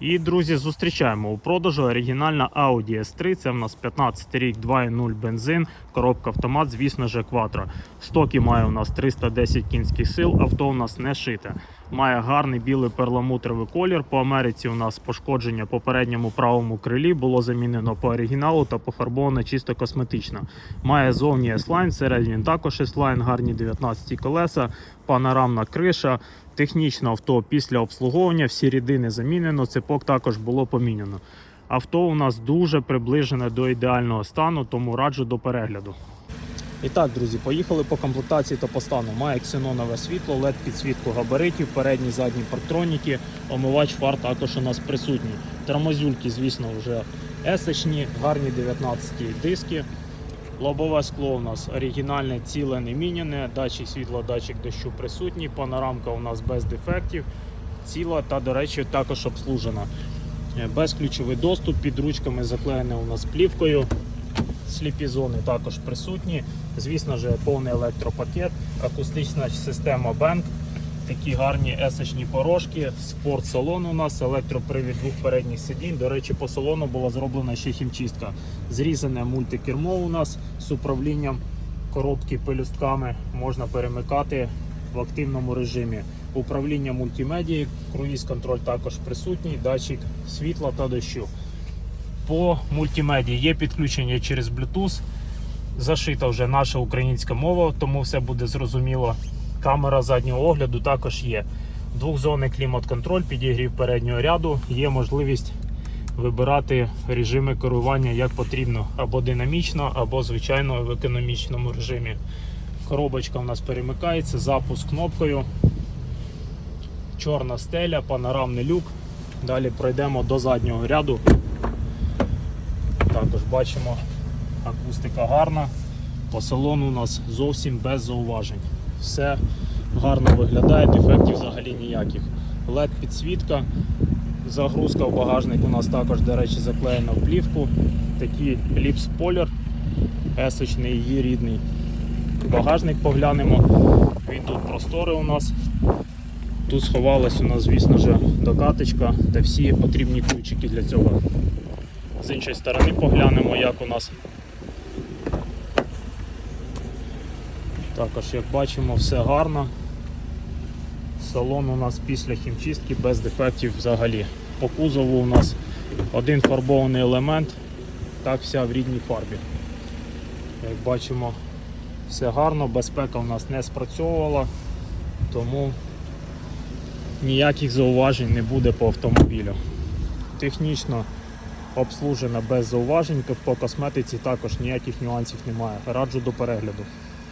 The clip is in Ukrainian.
І, друзі, зустрічаємо у продажу оригінальна Audi S3. Це в нас 15 рік 2.0 бензин, коробка автомат, звісно ж, Quattro. Стоки має у нас 310 кінських сил, авто у нас не шите. Має гарний білий перламутровий колір. По Америці у нас пошкодження по передньому правому крилі було замінено по оригіналу та пофарбовано чисто косметично. Має зовні S-Line, всередині він також S-Line, гарні 19 колеса, панорамна криша. Технічно авто після обслуговування, всі рідини замінено, цепок також було поміняно. Авто у нас дуже приближене до ідеального стану, тому раджу до перегляду. І так, друзі, поїхали по комплектації та по стану. Має ксенонове світло, led підсвітку габаритів, передні, задні парктроніки, омивач фар також у нас присутній. Тормозюльки, звісно, вже есечні, гарні 19 диски. Лобове скло у нас оригінальне, ціле, не міняне, датчик світла, датчик дощу присутній, панорамка у нас без дефектів, ціла та, до речі, також обслужена. Е, Безключовий доступ, під ручками заклеєне у нас плівкою. Сліпі зони також присутні. Звісно ж, повний електропакет, акустична система Bang, такі гарні есочні порожки, спортсалон у нас, електропривід двох передніх сидінь. До речі, по салону була зроблена ще хімчистка. Зрізане мультикермо у нас з управлінням коробки пелюстками можна перемикати в активному режимі. Управління мультимедії, круїз контроль також присутній, датчик світла та дощу. По мультимедії є підключення через Bluetooth. Зашита вже наша українська мова, тому все буде зрозуміло. Камера заднього огляду також є. Двохзонний клімат-контроль, підігрів переднього ряду. Є можливість вибирати режими керування як потрібно, або динамічно, або звичайно в економічному режимі. Коробочка у нас перемикається, запуск кнопкою. Чорна стеля, панорамний люк. Далі пройдемо до заднього ряду. Також бачимо, акустика гарна. По салону у нас зовсім без зауважень. Все гарно виглядає, дефектів взагалі ніяких. led підсвітка, загрузка в багажник у нас також, до речі, заклеєна в плівку. Такий ліп-спойлер, есочний її рідний. Багажник поглянемо. Він тут просторий у нас. Тут сховалась у нас, звісно ж, докаточка та всі потрібні ключики для цього. З іншої сторони поглянемо, як у нас. Також, як бачимо, все гарно. Салон у нас після хімчистки без дефектів взагалі. По кузову у нас один фарбований елемент, так вся в рідній фарбі. Як бачимо, все гарно, безпека у нас не спрацьовувала, тому ніяких зауважень не буде по автомобілю. Технічно обслужена без зауважень, по косметиці також ніяких нюансів немає. Раджу до перегляду.